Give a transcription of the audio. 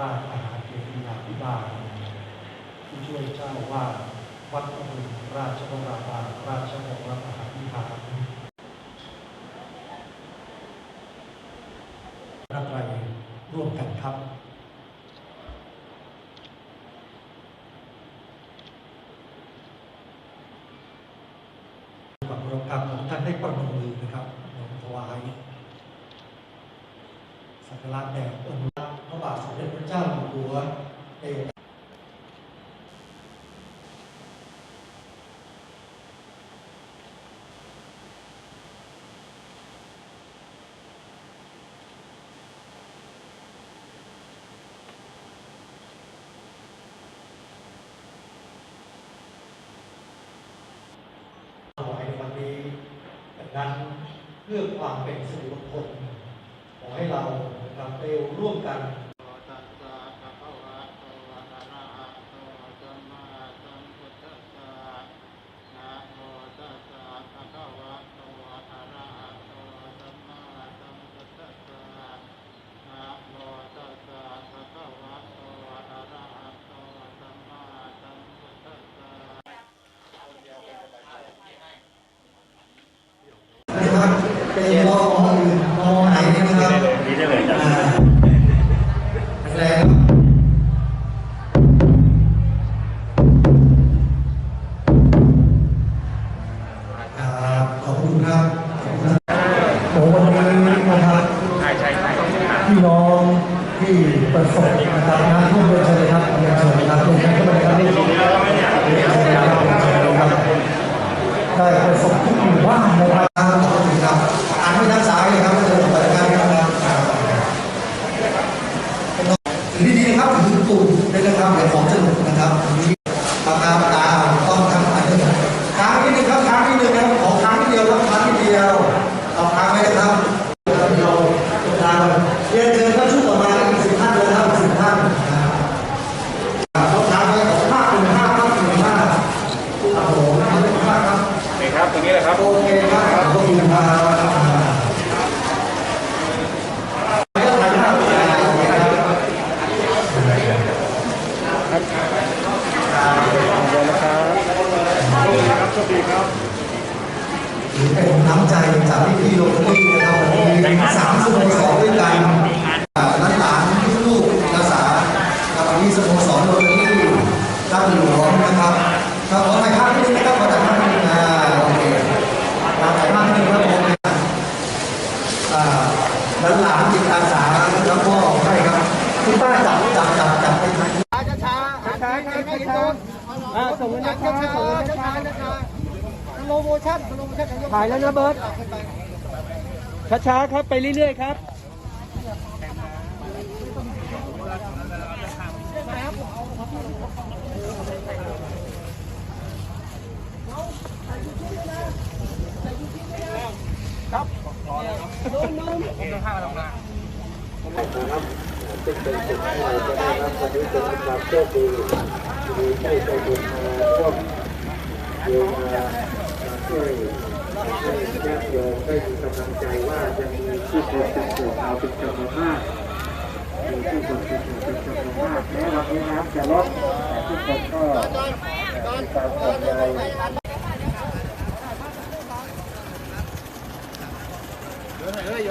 ราชอาหารเกียรติยาพิบาลผู้ช่วยเจ้าว่าวัดอรุณราชวราภาราชวรมหาวิหารรัตไตรร่วมกันครับกับโรงกรรมของท่านได้ประนมมือนะครับนมถวายสักการะแด่องค์ ขอให้วันนี้ดันเพื่อความเป็นสิริมงคลขอให้เรานะครับได้ร่วมกัน ตัสสะภะคะวะโตอะระหะโตสัมมาสัมพุทธัสสะนะโมตัสสะภะคะวะโตอะระหะโตสัมมาสัมพุทธัสสะนะโมตัสสะภะคะวะโตอะระหะโตสัมมาสัมพุทธัสสะ น ถือเป็นน้ำใจจากพี่ๆโรงเรียนะครับวันนี้สามสโมสรด้วยกันนักหลานลูกๆนักศึกษาครับวันนี้สโมสรโรตารี่รักหลวงนะครับครับขอถ่ายภาพนิดนึงนะครับขอถ่ายภาพนิดนึงอ่าโอเคครับถ่ายภาพนิดนึงครับผมอ่าหลานๆจิตอาสาแล้วก็ให้ครับคุณป้าจับจับจับจับไปถ่ายช้าช้าช้าช้าช้าช้าอ่าส่งเงินช้าช้าส่งเงินช้าช้าสโลโมชั่นสโลโมชั่นถ่ายแล้วนะเบิร์ตช้าๆครับไปเรื่อยๆครับ ซึ่งเป็นสิ่งที่เราจะได้รับวันนี้เป็นความโชคดีมีได้ใจบุญมาร่วมเยียวยามาช่วยให้ญาติโยมได้มีกำลังใจว่ายังมีผู้คนเป็นเสือเอาเป็นจำนวนมากมีผู้คนเป็นเสือเป็นจำนวนมากแม้วันนี้น้ำจะลดแต่ทุกคนก็มีความห่วงใยเฮ้ยโย